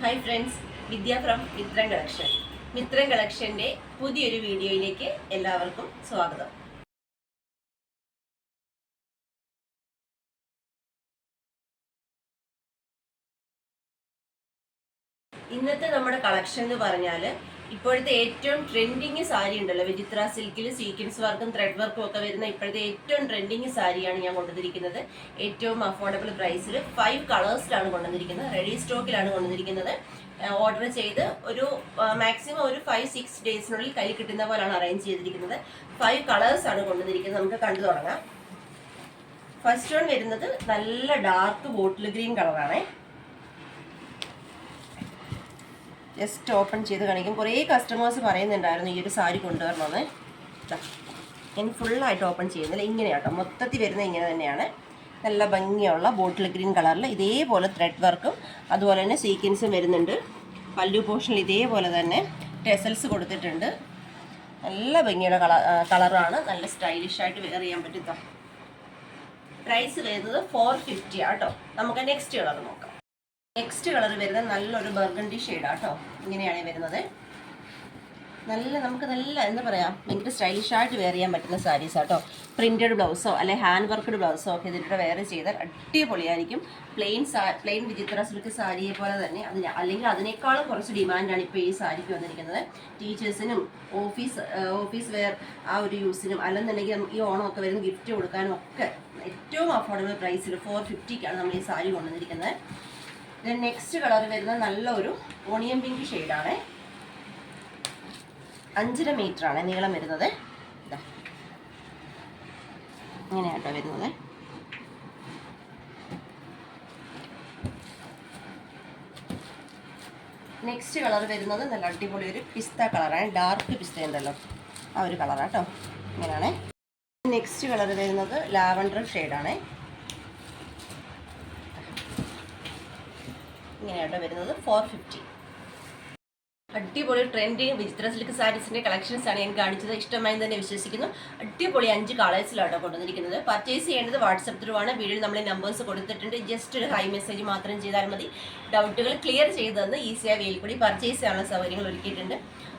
Hi friends Vidya from Mithran collection Mithran കളക്ഷന്റെ പുതിയൊരു വീഡിയോയിലേക്ക് എല്ലാവർക്കും സ്വാഗതം. ഇന്നത്തെ നമ്മുടെ കളക്ഷൻ എന്ന് പറഞ്ഞാൽ ഇപ്പോഴത്തെ ഏറ്റവും ട്രെൻഡിങ് സാരി ഉണ്ടല്ലോ. വിചിത്ര സിൽക്കിൽ സീക്വൻസ് വർക്കും ത്രെഡ് വർക്കും ഒക്കെ വരുന്ന ഇപ്പോഴത്തെ ഏറ്റവും ട്രെൻഡിങ് സാരിയാണ് ഞാൻ കൊണ്ടുവന്നിരിക്കുന്നത്. ഏറ്റവും അഫോർഡബിൾ പ്രൈസിൽ ഫൈവ് കളേഴ്സിലാണ് കൊണ്ടുവന്നിരിക്കുന്നത്. റെഡി സ്റ്റോക്കിലാണ് കൊണ്ടുവന്നിരിക്കുന്നത്. ഓർഡർ ചെയ്ത് ഒരു മാക്സിമം ഒരു ഫൈവ് സിക്സ് ഡേയ്സിനുള്ളിൽ കയ്യിൽ കിട്ടുന്ന പോലെയാണ് അറേഞ്ച് ചെയ്തിരിക്കുന്നത്. ഫൈവ് കളേഴ്സ് ആണ് കൊണ്ടുവന്നിരിക്കുന്നത്. നമുക്ക് കണ്ടു തുടങ്ങാം. ഫസ്റ്റ് വൺ വരുന്നത് നല്ല ഡാർക്ക് ബോട്ടിൽ ഗ്രീൻ കളറാണേ ജസ്റ്റ് ഓപ്പൺ ചെയ്ത് കാണിക്കും. കുറേ കസ്റ്റമേഴ്സ് പറയുന്നുണ്ടായിരുന്നു ഈ ഒരു സാരി കൊണ്ടുവരണമെന്ന്. ഞാൻ ഫുള്ളായിട്ട് ഓപ്പൺ ചെയ്യുന്നില്ല. ഇങ്ങനെയാട്ടോ. മൊത്തത്തിൽ വരുന്നത് ഇങ്ങനെ തന്നെയാണ്. നല്ല ഭംഗിയുള്ള ബോട്ടിൽ ഗ്രീൻ കളറിൽ ഇതേപോലെ ത്രെഡ് വർക്കും അതുപോലെ തന്നെ സീക്വൻസും വരുന്നുണ്ട്. പല്ലു പോർഷനിൽ ഇതേപോലെ തന്നെ ടെസൽസ് കൊടുത്തിട്ടുണ്ട്. നല്ല ഭംഗിയുള്ള കളർ കളറാണ് നല്ല സ്റ്റൈലിഷായിട്ട് വെയർ ചെയ്യാൻ പറ്റും പ്രൈസ് വരുന്നത് ഫോർ ഫിഫ്റ്റി ആട്ടോ നമുക്ക് നെക്സ്റ്റ് കളർ നോക്കാം. നെക്സ്റ്റ് കളർ വരുന്നത് നല്ലൊരു ബർഗണ്ടി ഷെയ്ഡാണ് കേട്ടോ ഇങ്ങനെയാണ് വരുന്നത്. നല്ല നമുക്ക് നല്ല എന്താ പറയുക ഭയങ്കര സ്റ്റൈലിഷ് ആയിട്ട് വെയർ ചെയ്യാൻ പറ്റുന്ന സാരീസ് ആട്ടോ പ്രിന്റഡ് ബ്ലൗസോ അല്ലെ ഹാൻഡ് വർക്ക്ഡ് ബ്ലൗസോ ഒക്കെ ഇതിലൂടെ വെയർ ചെയ്താൽ അടിപൊളിയായിരിക്കും. പ്ലെയിൻ സാ പ്ലെയിൻ വിചിത്ര സിൽക്ക് സാരിയെ പോലെ തന്നെ അതിന് അല്ലെങ്കിൽ അതിനേക്കാളും കുറച്ച് ഡിമാൻഡാണ് ഇപ്പോൾ ഈ സാരിക്ക് വന്നിരിക്കുന്നത്. ടീച്ചേഴ്സിനും ഓഫീസ് ഓഫീസ് വെയർ ആ ഒരു യൂസിനും അല്ലെന്നുണ്ടെങ്കിൽ ഈ ഓണമൊക്കെ വരുന്ന ഗിഫ്റ്റ് കൊടുക്കാനും ഒക്കെ ഏറ്റവും അഫോർഡബിൾ പ്രൈസിൽ ഫോർ ഫിഫ്റ്റിക്കാണ് നമ്മൾ ഈ സാരി കൊണ്ടുവന്നിരിക്കുന്നത്. നെക്സ്റ്റ് കളർ വരുന്നത് നല്ലൊരു ഓണിയൻ പിങ്ക് ഷെയ്ഡാണ് അഞ്ചര ആണ് നീളം വരുന്നത്. ഇതാ ഇങ്ങനെയാട്ടോ വരുന്നത്. നെക്സ്റ്റ് കളർ വരുന്നത് നല്ല അടിപൊളി ഒരു പിസ്ത കളറാണ് ഡാർക്ക് പിസ്ത ഉണ്ടല്ലോ. ആ ഒരു കളറാട്ടോ ഇങ്ങനെയാണ്. നെക്സ്റ്റ് കളർ വരുന്നത് ലാവൻഡർ ഷെയ്ഡാണ് ഇങ്ങനെയാട്ടോ വരുന്നത്. ഫോർ ഫിഫ്റ്റി അടിപൊളി ട്രെൻഡിങ് വിചിത്ര സിൽക്ക് കളക്ഷൻസ് ആണ് ഞാൻ കാണിച്ചത്. ഇഷ്ടമായി തന്നെ വിശ്വസിക്കുന്നു. അടിപൊളി അഞ്ച് കളേഴ്സിലാട്ടോ കൊണ്ടുവന്നിരിക്കുന്നത്. പർച്ചേസ് ചെയ്യേണ്ടത് വാട്സപ്പ് ത്രൂ ആണ് വീഡിയോയിൽ നമ്മൾ നമ്പേഴ്സ് കൊടുത്തിട്ടുണ്ട്. ജസ്റ്റ് ഒരു ഹൈ മെസ്സേജ് മാത്രം ചെയ്താൽ മതി. ഡൗട്ടുകൾ ക്ലിയർ ചെയ്ത് തന്ന് ഈസിയായ വെയിൽ കൂടി പർച്ചേസ് ചെയ്യാനുള്ള സൗകര്യങ്ങൾ ഒരുക്കിയിട്ടുണ്ട്.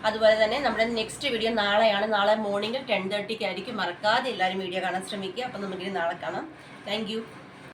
അതുപോലെ തന്നെ നമ്മുടെ നെക്സ്റ്റ് വീഡിയോ നാളെയാണ്. നാളെ മോർണിംഗ് ടെൻ തേർട്ടിക്ക് ആയിരിക്കും മറക്കാതെ എല്ലാവരും വീഡിയോ കാണാൻ ശ്രമിക്കുക. അപ്പം നമുക്കിനി നാളെ കാണാം. താങ്ക്